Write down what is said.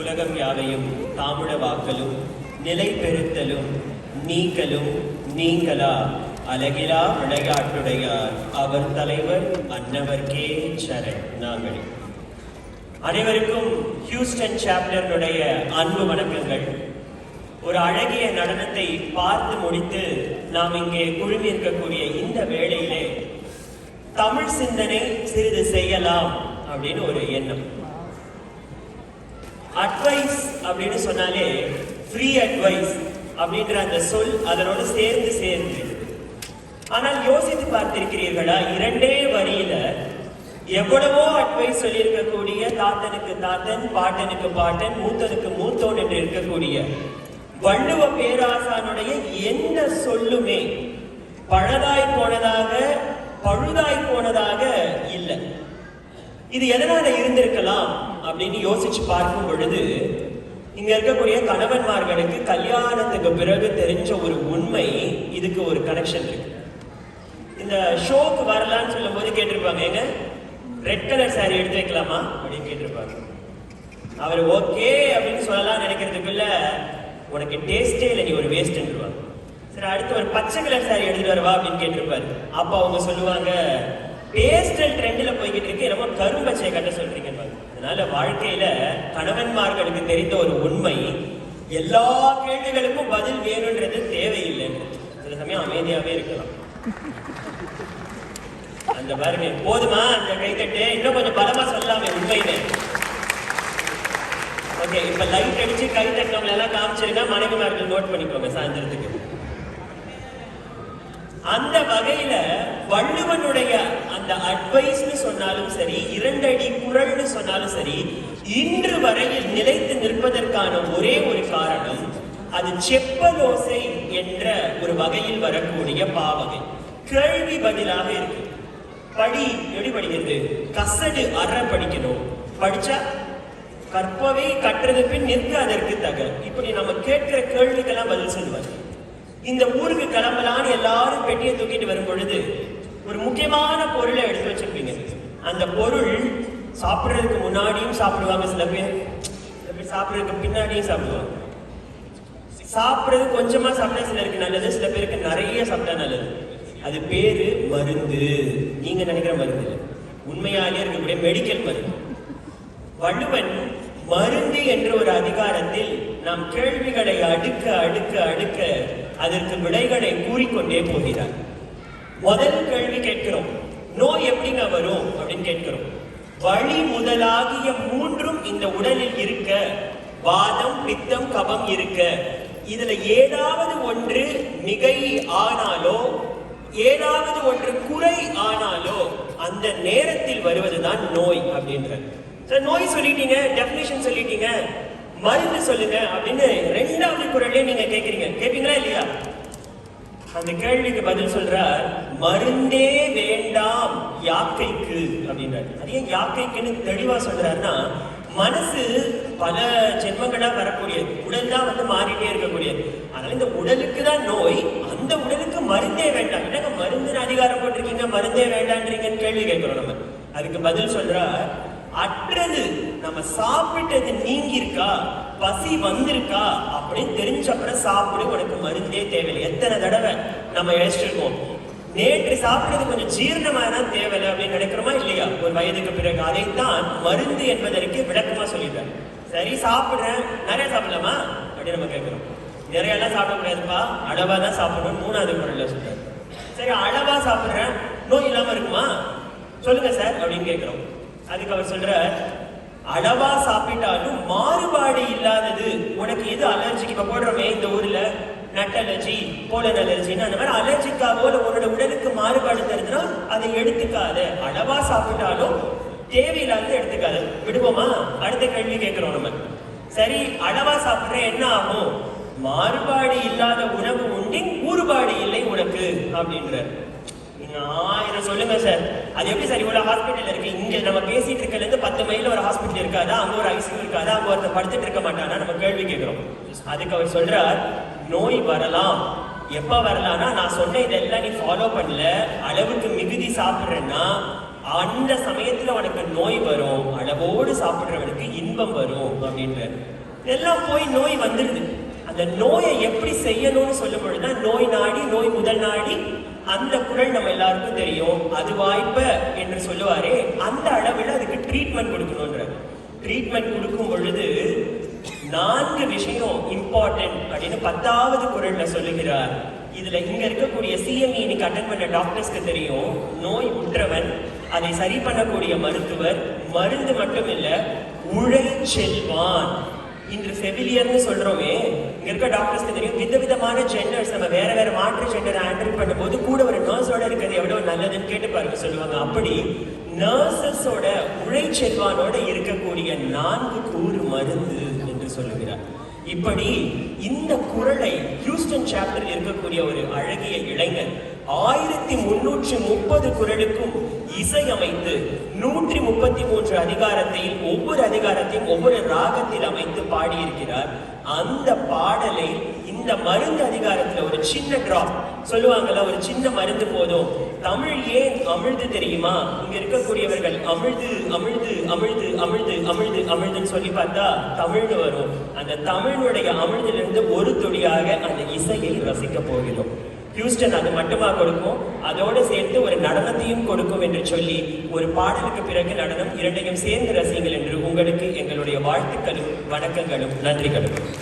உலகம் யாவையும் தாமுழவாக்கலும் நிலை பெறுத்தலும் நீக்கலும் நீங்களா? அழகிலா விளையாட்டுடையார் அவர் தலைவர் அன்னவர்க்கே சரண் நாங்கள். அனைவருக்கும் ஹியூஸ்டன் சாப்டருடைய அன்பு வணக்கங்கள். ஒரு அழகிய நடனத்தை பார்த்து முடித்து நாம் இங்கே குழுமி இருக்கக்கூடிய இந்த வேளையிலே தமிழ் சிந்தனை சிறிது செய்யலாம் அப்படின்னு ஒரு எண்ணம். அட்வைஸ் அப்படின்னு சொன்னாலே ஃப்ரீ அட்வைஸ் அப்படின்ற அந்த சொல் அதனோடு சேர்ந்து சேர்ந்து. ஆனால் யோசித்து பார்த்திருக்கிறீர்களா? இரண்டே வரியில எவ்வளவோ அட்வைஸ் சொல்லியிருக்கக்கூடிய தாத்தனுக்கு தாத்தன் பாட்டனுக்கு பாட்டன் மூத்தனுக்கு மூத்தோன் என்று இருக்கக்கூடிய வள்ளுவ பேராசானுடைய எந்த சொல்லுமே பழதாய் போனதாக பழுதாய் போனதாக இல்லை. இது எதனால இருந்திருக்கலாம் அப்படின்னு யோசிச்சு பார்க்கும் பொழுது இங்க இருக்கக்கூடிய கணவன்மார்களுக்கு கல்யாணத்துக்கு பிறகு தெரிஞ்ச ஒரு உண்மை இதுக்கு ஒரு கனெக்ஷன் இருக்கு. இந்த ஷோக்கு வரலான்னு சொல்லும் போது கேட்டிருப்பாங்க ஏங்க? ரெட் கலர் சாரி எடுத்து வைக்கலாமா அப்படின்னு கேட்டிருப்பாங்க. அவர் ஓகே அப்படின்னு சொல்லலாம் நினைக்கிறதுக்குள்ள உனக்கு டேஸ்டே இல்லை நீ ஒரு வேஸ்ட்ன்றுவாங்க சரி அடுத்து ஒரு பச்சை கலர் சாரி எடுத்துட்டு வரவா அப்படின்னு கேட்டிருப்பாரு. அப்ப அவங்க சொல்லுவாங்க பேஸ்டல் ட்ரெண்டில் போய்கிட்டு இருக்கு. ரொம்ப கரும்பச்சையை கட்ட சொல்றீங்க அதனால வாழ்க்கையில கணவன்மார்களுக்கு தெரிந்த ஒரு உண்மை எல்லா கேள்விகளுக்கும் பதில் வேணுன்றது தேவையில்லைன்னு. சில சமயம் அமைதியாவே இருக்கலாம். அந்த பாருங்க போதுமா? அந்த கைத்தட்டு இன்னும் கொஞ்சம் பலமா சொல்லாமே உண்மைன்னு ஓகே இப்ப லைட் அடிச்சு கை தட்டினவங்க எல்லாம் காமிச்சிருக்கா மனைவிமார்கள் நோட் பண்ணிக்கோங்க சாயந்தரத்துக்கு. அந்த வகையில வள்ளுவனுடைய அந்த அட்வைஸ்னு சொன்னாலும் சரி இரண்டடி குரல்னு சொன்னாலும் சரி இன்று வரையில் நிலைத்து நிற்பதற்கான ஒரே ஒரு காரணம் அது செப்பலோசை என்ற ஒரு வகையில் வரக்கூடிய பாவகை. கேள்வி பதிலாக இருக்கு. படி எப்படி படிக்கிறது? கசடு அற படிக்கணும். படிச்சா கற்பவை கற்றது பின் நிற்க அதற்கு தக இப்படி நம்ம கேட்கிற கேள்விக்கெல்லாம் பதில் சொல்லுவார். இந்த ஊருக்கு கிளம்பலான்னு எல்லாரும் பெட்டியை தூக்கிட்டு வரும் பொழுது ஒரு முக்கியமான பொருளை எடுத்து வச்சிருப்பீங்க. அந்த பொருள் சாப்பிட்றதுக்கு முன்னாடியும் சாப்பிடுவாங்க. சில பேர் சில பேர் சாப்பிட்றதுக்கு பின்னாடியும் சாப்பிடுவாங்க. சாப்பிட்றது கொஞ்சமா சாப்பிட்டா சிலருக்கு நல்லது சில பேருக்கு நிறைய சாப்பிட்டா நல்லது. அது பேரு மருந்து. நீங்க நினைக்கிற மருந்து இல்லை. உண்மையாலே இருக்கக்கூடிய மெடிக்கல் மருந்து. வள்ளுவன் மருந்து என்ற ஒரு அதிகாரத்தில் நாம் கேள்விகளை அடுக்க அடுக்க அடுக்க அதற்கு விடைகளை கூறிக்கொண்டே போகிறார். முதல் கேள்வி கேட்கிறோம். நோய் எப்படிங்க வரும் அப்படின்னு கேட்கிறோம். வழி முதலாகிய மூன்றும் இந்த உடலில் இருக்க. வாதம் பித்தம் கபம் இருக்க. இதுல ஏதாவது ஒன்று மிகை ஆனாலோ ஏதாவது ஒன்று குறை ஆனாலோ அந்த நேரத்தில் வருவதுதான் நோய் அப்படின்ற நோய் சொல்லிட்டீங்க டெபினேஷன் சொல்லிட்டீங்க. மருந்து சொல்லுங்க அப்படின்னு ரெண்டாவது குரல்லே நீங்க கேக்குறீங்க. கேப்பீங்களா இல்லையா? அந்த கேள்விக்கு பதில் சொல்றார் மருந்தே வேண்டாம் யாக்கைக்கு அப்படின்றார். அது ஏன் யாக்கைக்குன்னு தெளிவா சொல்றாருன்னா மனசு பல ஜென்மங்களா வரக்கூடியது. உடல் தான் வந்து மாறிட்டே இருக்கக்கூடியது. அதனால இந்த உடலுக்கு தான் நோய் அந்த உடலுக்கு மருந்தே வேண்டாம். என்னங்க மருந்துன்னு அதிகாரம் போட்டிருக்கீங்க? மருந்தே வேண்டான்றீங்கன்னு கேள்வி கேட்கிறோம் நம்ம. அதுக்கு பதில் சொல்றார் அற்றது நம்ம சாப்பிட்டது நீங்கிருக்கா பசி வந்திருக்கா அப்படின்னு தெரிஞ்ச அப்புறம் சாப்பிடு உனக்கு மருந்தே தேவையில்லை. எத்தனை தடவை நம்ம இழைச்சிருக்கோம்? நேற்று சாப்பிடுறது கொஞ்சம் ஜீரணமான தேவையில்லை அப்படின்னு நினைக்கிறோமா இல்லையா? ஒரு வயதுக்கு பிறகு. அதைத்தான் மருந்து என்பதற்கு விளக்கமா சொல்லிடுறேன் சரி சாப்பிடுறேன். நிறைய சாப்பிடலாமா? அப்படின்னு நம்ம கேட்கிறோம். நிறைய எல்லாம் சாப்பிடக்கூடாதுப்பா. அளவா தான் சாப்பிடணும். மூணாவது குரல்ல சொல்றாரு. சரி அளவா சாப்பிடுறேன். நோய் இல்லாம இருக்குமா? சொல்லுங்க சார் அப்படின்னு கேட்கிறோம். அதுக்கு அவர் சொல்ற அளவா சாப்பிட்டாலும் மாறுபாடு இல்லாதது. உனக்கு எது அலர்ஜிக்கு இப்ப போடுறோமே இந்த ஊர்ல நட் அலர்ஜி போலன் அலர்ஜின்னு அந்த மாதிரி அலர்ஜிக்காவோ இல்ல உன்னோட உடலுக்கு மாறுபாடு தருதுன்னா அதை எடுத்துக்காத. அளவா சாப்பிட்டாலும் தேவையில்லாத எடுத்துக்காத. விடுவோமா? அடுத்த கேள்வி கேட்கிறோம் நம்ம. சரி அளவா சாப்பிட்ற என்ன ஆகும்? மாறுபாடு இல்லாத உணவு உண்டு கூறுபாடு இல்லை உனக்கு அப்படின்ற ஆயிரம் சொல்லுங்க சார். அது எப்படி சார் இவ்வளவு ஹாஸ்பிட்டல் இருக்கு? இங்க நம்ம பேசிட்டு இருக்கல இருந்து பத்து மைல ஒரு ஹாஸ்பிட்டல் இருக்காதா? அங்க ஒரு ஐசியூ இருக்காதா? அங்க ஒருத்தர் படுத்துட்டு இருக்க மாட்டானா? நம்ம கேள்வி கேட்கிறோம். அதுக்கு அவர் சொல்றார் நோய் வரலாம். எப்ப வரலாம்னா நான் சொன்ன இதெல்லாம் நீ ஃபாலோ பண்ணல. அளவுக்கு மிகுதி சாப்பிடுறேன்னா அந்த சமயத்துல உனக்கு நோய் வரும். அளவோடு சாப்பிட்றவனுக்கு சாப்பிடுறவனுக்கு இன்பம் வரும் அப்படின்ற எல்லாம் போய் நோய் வந்துடுது அந்த நோயை எப்படி செய்யணும்னு சொல்லும் பொழுதுதான் நோய் நாடி நோய் முதல் நாடி அந்த குரல் நம்ம எல்லாருக்கும் தெரியும். அது வாய்ப்ப என்று சொல்லுவாரே. அந்த அளவில் அதுக்கு ட்ரீட்மெண்ட் கொடுக்கணுன்ற ட்ரீட்மெண்ட் கொடுக்கும் பொழுது நான்கு விஷயம் இம்பார்ட்டன்ட் அப்படின்னு பத்தாவது குரல்ல சொல்லுகிறார். இதுல இங்க இருக்கக்கூடிய சிஎம்இ இன்னைக்கு அட்டன் பண்ண டாக்டர்ஸ்க்கு தெரியும். நோய் உற்றவன் அதை சரி பண்ணக்கூடிய மருத்துவர் மருந்து மட்டும் இல்ல உழை செல்வான். இன்று செவிலியர்னு சொல்றோமே இங்க இருக்க டாக்டர்ஸ்க்கு தெரியும் விதவிதமான ஜெண்டர்ஸ் நம்ம வேற வேற மாற்று ஜெண்டர் ஹேண்டில் பண்ணும்போது கூட ஒரு நர்ஸோட இருக்கிறது எவ்வளவு நல்லதுன்னு கேட்டு பாருங்க சொல்லுவாங்க. அப்படி நர்சஸோட உழைச்செல்வானோட இருக்கக்கூடிய நான்கு கூறு மருந்து என்று சொல்லுகிறார். இப்படி இந்த குரலை ஹியூஸ்டன் சாப்டர் இருக்கக்கூடிய ஒரு அழகிய இளைஞர் ஆயிரத்தி முன்னூற்றி முப்பது குரலுக்கும் இசையமைத்து நூற்றி முப்பத்தி மூன்று அதிகாரத்தையும் ஒவ்வொரு அதிகாரத்தையும் ஒவ்வொரு ராகத்தில் அமைத்து பாடியிருக்கிறார். அந்த பாடலை இந்த மருந்து அதிகாரத்துல ஒரு சின்ன டிராப் சொல்லுவாங்கல்ல ஒரு சின்ன மருந்து போதும். தமிழ் ஏன் அமிழ்து தெரியுமா? இங்க இருக்கக்கூடியவர்கள் அமிழ்து அமிழ்து அமிழ்து அமிழ்து அமிழ்து அமிழ்துன்னு சொல்லி பார்த்தா தமிழ்னு வரும். அந்த தமிழுடைய அமிழ்திலிருந்து ஒரு துளியாக அந்த இசையை ரசிக்க போகிறோம். ஹியூஸ்டன் அது மட்டுமா கொடுக்கும்? அதோடு சேர்த்து ஒரு நடனத்தையும் கொடுக்கும் என்று சொல்லி ஒரு பாடலுக்கு பிறகு நடனம் இரண்டையும் சேர்ந்து ரசிங்கள் என்று உங்களுக்கு எங்களுடைய வாழ்த்துக்களும் வணக்கங்களும் நன்றிகளும்.